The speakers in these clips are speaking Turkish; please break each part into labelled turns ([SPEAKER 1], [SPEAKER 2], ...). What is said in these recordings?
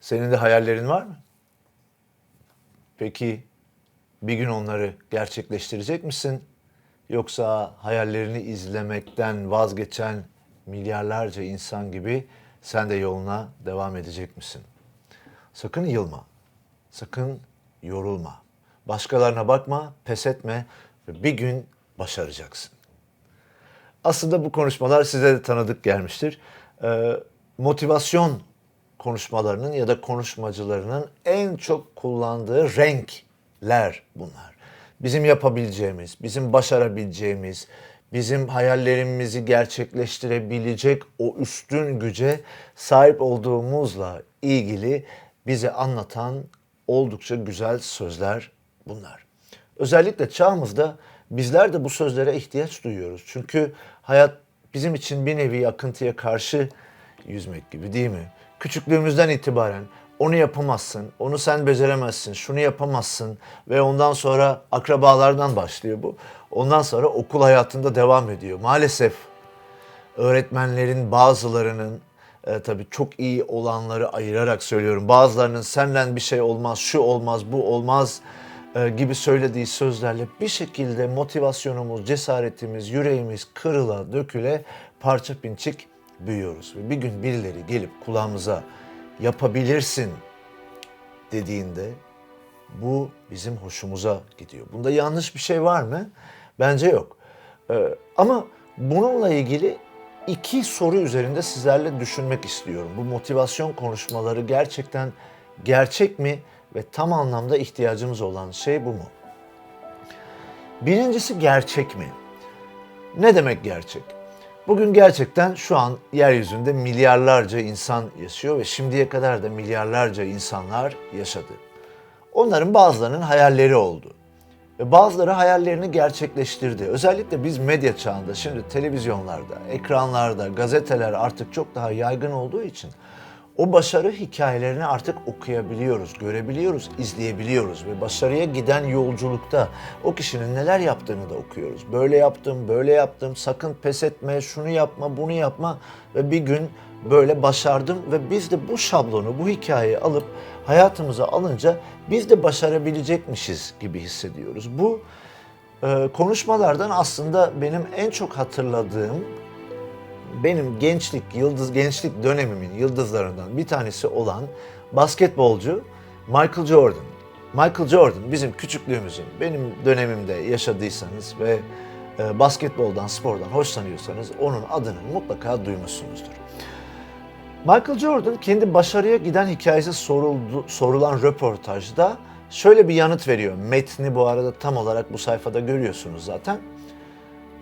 [SPEAKER 1] Senin de hayallerin var mı? Peki bir gün onları gerçekleştirecek misin? Yoksa hayallerini izlemekten vazgeçen milyarlarca insan gibi sen de yoluna devam edecek misin? Sakın yılma. Sakın yorulma. Başkalarına bakma, pes etme ve bir gün başaracaksın. Aslında bu konuşmalar size de tanıdık gelmiştir. Ee, motivasyon konuşmalarının ya da konuşmacılarının en çok kullandığı renkler bunlar. Bizim yapabileceğimiz, bizim başarabileceğimiz, bizim hayallerimizi gerçekleştirebilecek o üstün güce sahip olduğumuzla ilgili bize anlatan oldukça güzel sözler bunlar. Özellikle çağımızda bizler de bu sözlere ihtiyaç duyuyoruz. Çünkü hayat bizim için bir nevi akıntıya karşı yüzmek gibi değil mi? Küçüklüğümüzden itibaren onu yapamazsın, onu sen beceremezsin, şunu yapamazsın ve ondan sonra akrabalardan başlıyor bu. Ondan sonra okul hayatında devam ediyor. Maalesef öğretmenlerin bazılarının e, tabii çok iyi olanları ayırarak söylüyorum. Bazılarının senden bir şey olmaz, şu olmaz, bu olmaz e, gibi söylediği sözlerle bir şekilde motivasyonumuz, cesaretimiz, yüreğimiz kırıla döküle parça pinçik büyüyoruz. Ve bir gün birileri gelip kulağımıza yapabilirsin dediğinde bu bizim hoşumuza gidiyor. Bunda yanlış bir şey var mı? Bence yok. Ee, ama bununla ilgili iki soru üzerinde sizlerle düşünmek istiyorum. Bu motivasyon konuşmaları gerçekten gerçek mi ve tam anlamda ihtiyacımız olan şey bu mu? Birincisi gerçek mi? Ne demek gerçek? Bugün gerçekten şu an yeryüzünde milyarlarca insan yaşıyor ve şimdiye kadar da milyarlarca insanlar yaşadı. Onların bazılarının hayalleri oldu. Ve bazıları hayallerini gerçekleştirdi. Özellikle biz medya çağında şimdi televizyonlarda, ekranlarda, gazeteler artık çok daha yaygın olduğu için o başarı hikayelerini artık okuyabiliyoruz, görebiliyoruz, izleyebiliyoruz ve başarıya giden yolculukta o kişinin neler yaptığını da okuyoruz. Böyle yaptım, böyle yaptım, sakın pes etme, şunu yapma, bunu yapma ve bir gün böyle başardım ve biz de bu şablonu, bu hikayeyi alıp hayatımıza alınca biz de başarabilecekmişiz gibi hissediyoruz. Bu konuşmalardan aslında benim en çok hatırladığım benim gençlik, yıldız gençlik dönemimin yıldızlarından bir tanesi olan basketbolcu Michael Jordan. Michael Jordan bizim küçüklüğümüzün, benim dönemimde yaşadıysanız ve e, basketboldan, spordan hoşlanıyorsanız onun adını mutlaka duymuşsunuzdur. Michael Jordan kendi başarıya giden hikayesi soruldu, sorulan röportajda şöyle bir yanıt veriyor. Metni bu arada tam olarak bu sayfada görüyorsunuz zaten.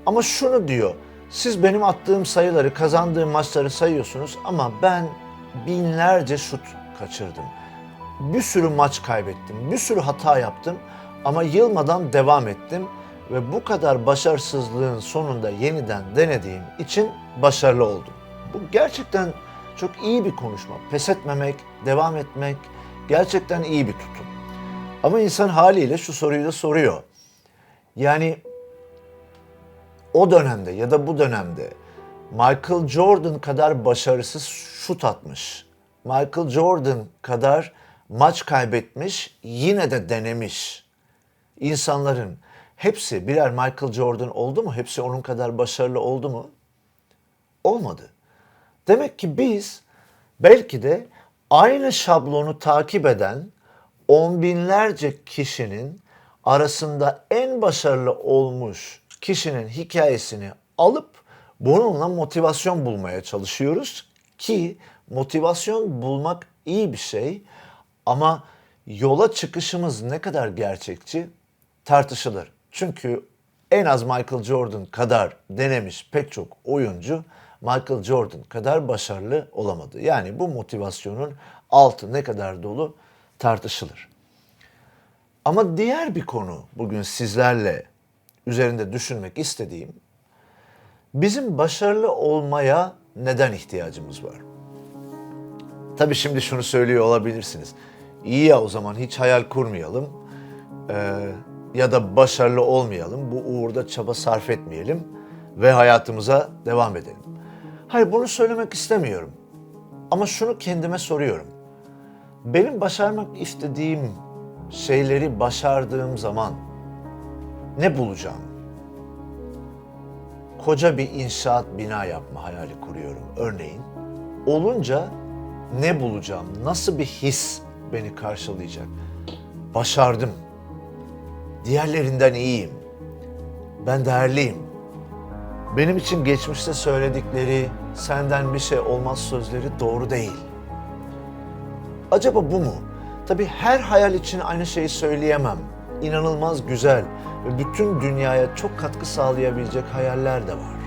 [SPEAKER 1] Ama şunu diyor. Siz benim attığım sayıları, kazandığım maçları sayıyorsunuz ama ben binlerce şut kaçırdım. Bir sürü maç kaybettim, bir sürü hata yaptım ama yılmadan devam ettim ve bu kadar başarısızlığın sonunda yeniden denediğim için başarılı oldum. Bu gerçekten çok iyi bir konuşma. Pes etmemek, devam etmek gerçekten iyi bir tutum. Ama insan haliyle şu soruyu da soruyor. Yani o dönemde ya da bu dönemde Michael Jordan kadar başarısız şut atmış. Michael Jordan kadar maç kaybetmiş, yine de denemiş. İnsanların hepsi birer Michael Jordan oldu mu? Hepsi onun kadar başarılı oldu mu? Olmadı. Demek ki biz belki de aynı şablonu takip eden on binlerce kişinin arasında en başarılı olmuş kişinin hikayesini alıp bununla motivasyon bulmaya çalışıyoruz ki motivasyon bulmak iyi bir şey ama yola çıkışımız ne kadar gerçekçi tartışılır. Çünkü en az Michael Jordan kadar denemiş pek çok oyuncu Michael Jordan kadar başarılı olamadı. Yani bu motivasyonun altı ne kadar dolu tartışılır. Ama diğer bir konu bugün sizlerle üzerinde düşünmek istediğim bizim başarılı olmaya neden ihtiyacımız var? Tabii şimdi şunu söylüyor olabilirsiniz. İyi ya o zaman hiç hayal kurmayalım ee, ya da başarılı olmayalım. Bu uğurda çaba sarf etmeyelim ve hayatımıza devam edelim. Hayır bunu söylemek istemiyorum. Ama şunu kendime soruyorum. benim başarmak istediğim şeyleri başardığım zaman ne bulacağım? Koca bir inşaat bina yapma hayali kuruyorum örneğin. Olunca ne bulacağım? Nasıl bir his beni karşılayacak? Başardım. Diğerlerinden iyiyim. Ben değerliyim. Benim için geçmişte söyledikleri senden bir şey olmaz sözleri doğru değil. Acaba bu mu? Tabii her hayal için aynı şeyi söyleyemem. İnanılmaz güzel ve bütün dünyaya çok katkı sağlayabilecek hayaller de var.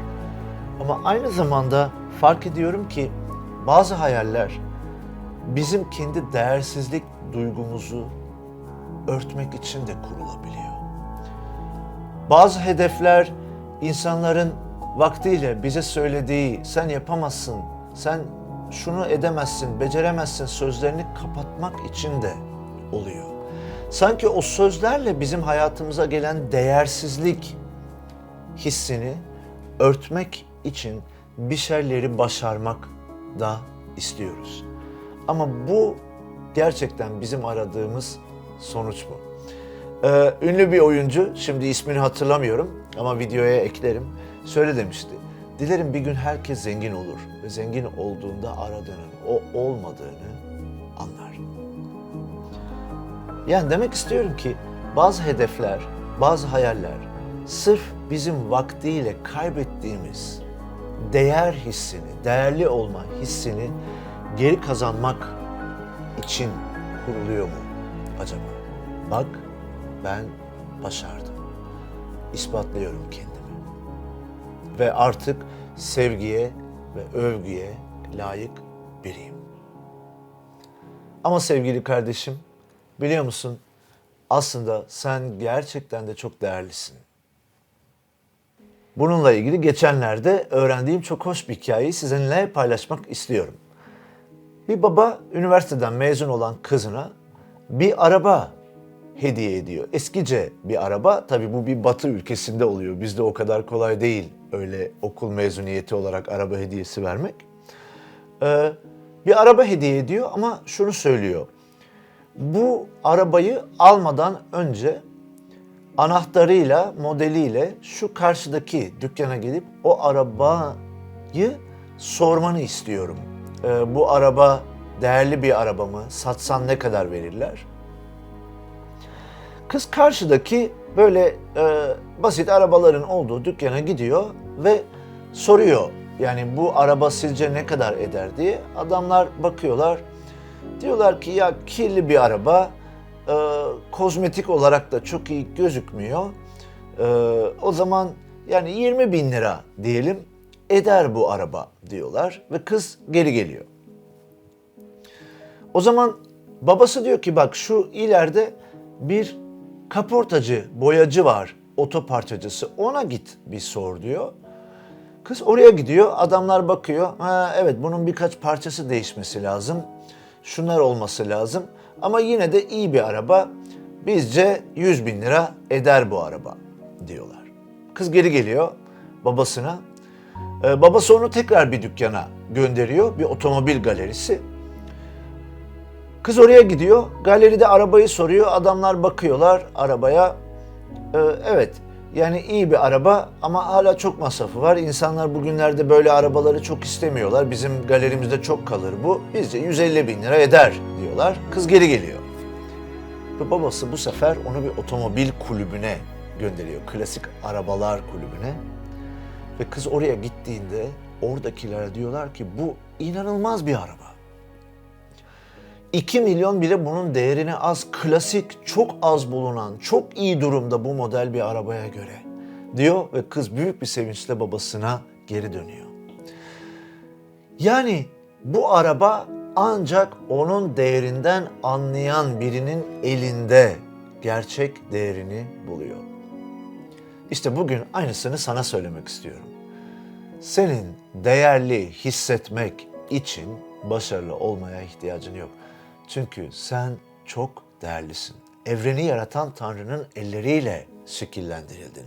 [SPEAKER 1] Ama aynı zamanda fark ediyorum ki bazı hayaller bizim kendi değersizlik duygumuzu örtmek için de kurulabiliyor. Bazı hedefler insanların vaktiyle bize söylediği sen yapamazsın, sen şunu edemezsin, beceremezsin sözlerini kapatmak için de oluyor. Sanki o sözlerle bizim hayatımıza gelen değersizlik hissini örtmek için bir şeyleri başarmak da istiyoruz. Ama bu gerçekten bizim aradığımız sonuç mu? Ee, ünlü bir oyuncu, şimdi ismini hatırlamıyorum ama videoya eklerim, şöyle demişti. Dilerim bir gün herkes zengin olur ve zengin olduğunda aradığının o olmadığını Yani demek istiyorum ki bazı hedefler, bazı hayaller sırf bizim vaktiyle kaybettiğimiz değer hissini, değerli olma hissini geri kazanmak için kuruluyor mu acaba? Bak ben başardım. İspatlıyorum kendimi. Ve artık sevgiye ve övgüye layık biriyim. Ama sevgili kardeşim, biliyor musun? Aslında sen gerçekten de çok değerlisin. Bununla ilgili geçenlerde öğrendiğim çok hoş bir hikayeyi sizinle paylaşmak istiyorum. Bir baba üniversiteden mezun olan kızına bir araba hediye ediyor. Eskice bir araba. Tabii bu bir batı ülkesinde oluyor. Bizde o kadar kolay değil öyle okul mezuniyeti olarak araba hediyesi vermek. Ee, bir araba hediye ediyor ama şunu söylüyor. Bu arabayı almadan önce anahtarıyla, modeliyle şu karşıdaki dükkana gelip o arabayı sormanı istiyorum. Ee, bu araba değerli bir araba mı? Satsan ne kadar verirler? Kız karşıdaki böyle e, basit arabaların olduğu dükkana gidiyor ve soruyor. Yani bu araba sizce ne kadar eder diye. Adamlar bakıyorlar. Diyorlar ki ya kirli bir araba, e, kozmetik olarak da çok iyi gözükmüyor. E, o zaman yani 20 bin lira diyelim eder bu araba diyorlar ve kız geri geliyor. O zaman babası diyor ki bak şu ileride bir kaportacı, boyacı var, oto parçacısı. Ona git bir sor diyor. Kız oraya gidiyor, adamlar bakıyor. Ha, evet bunun birkaç parçası değişmesi lazım. Şunlar olması lazım. Ama yine de iyi bir araba. Bizce 100 bin lira eder bu araba diyorlar. Kız geri geliyor babasına. Ee, babası onu tekrar bir dükkana gönderiyor. Bir otomobil galerisi. Kız oraya gidiyor. Galeride arabayı soruyor. Adamlar bakıyorlar arabaya. Ee, evet yani iyi bir araba ama hala çok masrafı var. İnsanlar bugünlerde böyle arabaları çok istemiyorlar. Bizim galerimizde çok kalır bu. Bizce 150 bin lira eder diyorlar. Kız geri geliyor. Ve babası bu sefer onu bir otomobil kulübüne gönderiyor. Klasik arabalar kulübüne. Ve kız oraya gittiğinde oradakiler diyorlar ki bu inanılmaz bir araba. 2 milyon bile bunun değerine az, klasik, çok az bulunan, çok iyi durumda bu model bir arabaya göre diyor ve kız büyük bir sevinçle babasına geri dönüyor. Yani bu araba ancak onun değerinden anlayan birinin elinde gerçek değerini buluyor. İşte bugün aynısını sana söylemek istiyorum. Senin değerli hissetmek için başarılı olmaya ihtiyacın yok. Çünkü sen çok değerlisin. Evreni yaratan Tanrı'nın elleriyle şekillendirildin.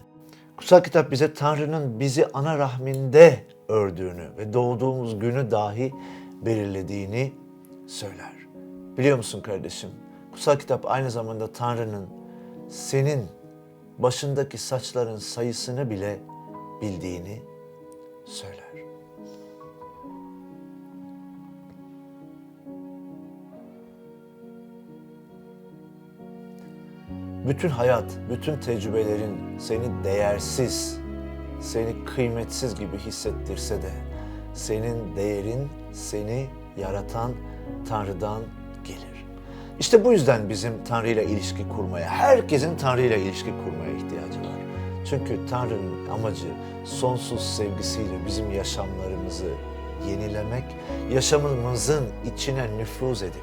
[SPEAKER 1] Kutsal kitap bize Tanrı'nın bizi ana rahminde ördüğünü ve doğduğumuz günü dahi belirlediğini söyler. Biliyor musun kardeşim? Kutsal kitap aynı zamanda Tanrı'nın senin başındaki saçların sayısını bile bildiğini söyler. Bütün hayat, bütün tecrübelerin seni değersiz, seni kıymetsiz gibi hissettirse de senin değerin seni yaratan Tanrı'dan gelir. İşte bu yüzden bizim Tanrı ile ilişki kurmaya, herkesin Tanrı ile ilişki kurmaya ihtiyacı var. Çünkü Tanrı'nın amacı sonsuz sevgisiyle bizim yaşamlarımızı yenilemek, yaşamımızın içine nüfuz edip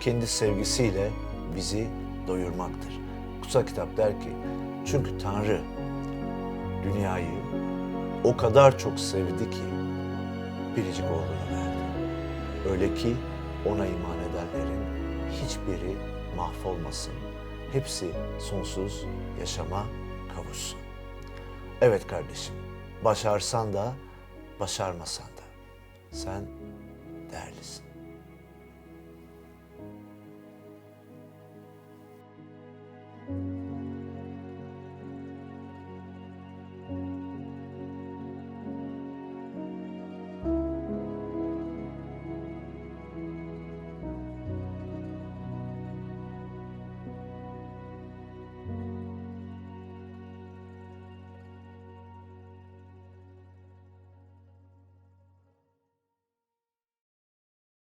[SPEAKER 1] kendi sevgisiyle bizi doyurmaktır. Kutsal kitap der ki, çünkü Tanrı dünyayı o kadar çok sevdi ki biricik oğlunu verdi. Öyle ki ona iman edenlerin hiçbiri mahvolmasın. Hepsi sonsuz yaşama kavuşsun. Evet kardeşim, başarsan da başarmasan da sen değerlisin.